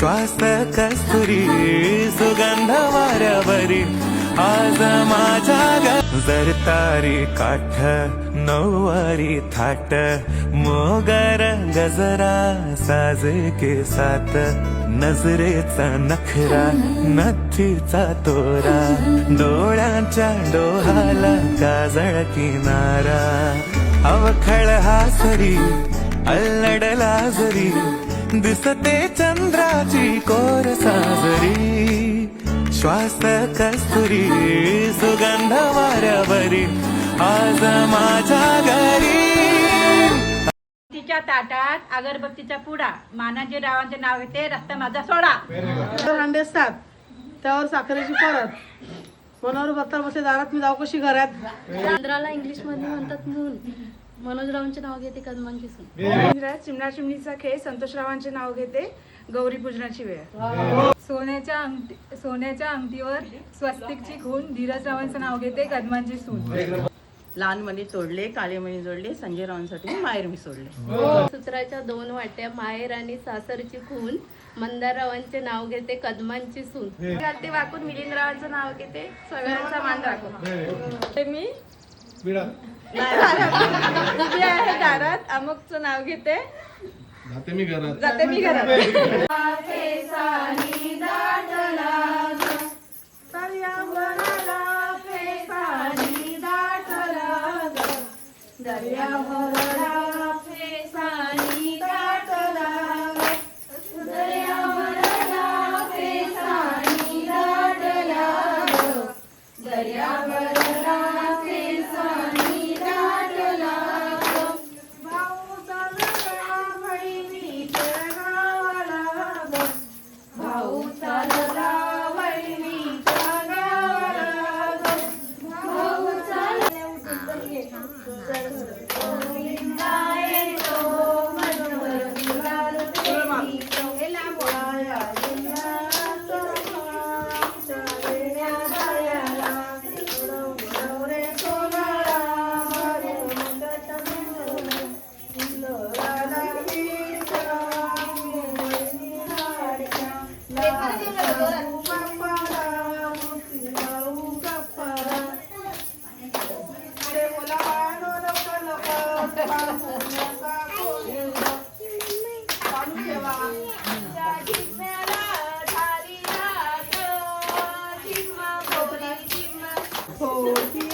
श्वास कस्तुरी सुगंध वाऱ्यावरी आज माझ्या ग जरतारी काठ नऊवारी थाट मोगर गजरा साज के साथ नजरेचा नखरा नथीचा तोरा डोळ्यांच्या डोहाला काजळ किनारा अवखळ हासरी अल्लडला जरी दिसते चंद्राची कोर साजरी. श्वास कस्तुरी सुगंध वाऱ्यावरी आज माझ्या घरी. तिच्या ताटात अगरबत्तीचा पुडा. मानाजी रावांचे नाव येते रस्ता माझा सोडा. अंडे असतात. त्यावर साखरेची परत. मनावर बत्ता बसले दारात मी जाऊ कशी घरात? चांद्राला इंग्लिशमध्ये म्हणतात मून मनोजरावांचे नाव घेते कदमांची चिमणा चिमणीचा खेळ संतोषरावांचे नाव घेते गौरी पूजनाची वेळ. सोन्याच्या अंगठी सोन्याच्या अंगठीवर स्वस्तिकची खून धीरजरावांचं नाव घेते कदमांची सून. लहान मणी तोडले काळे मणी जोडले संजय रावांसाठी माहेर मी सोडले. सूत्राच्या दोन वाट्या माहेर आणि सासरची खून मंदाररावांचे नाव घेते कदमांची सून. ते वाकून मिलिंदरावांचं नाव घेते सगळ्यांचा मान राखून. ते मी आहे दारात अमुकचं नाव घेते. जाते मी घरात. जाते मी घरात. 阿鲁巴达，乌斯拉乌格巴，阿德莫拉诺洛卡拉，卡斯尼亚库，卡涅瓦，加迪梅拉，查里拉，托，蒂马，布里，蒂马，布里。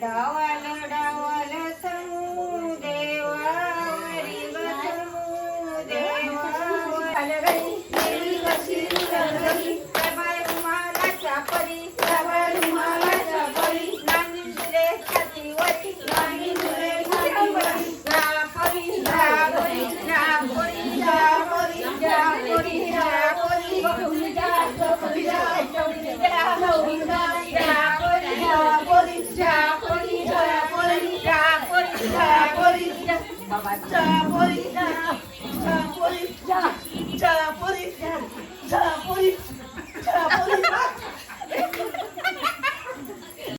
डावाल डावाल समू देवावरी नाही stop.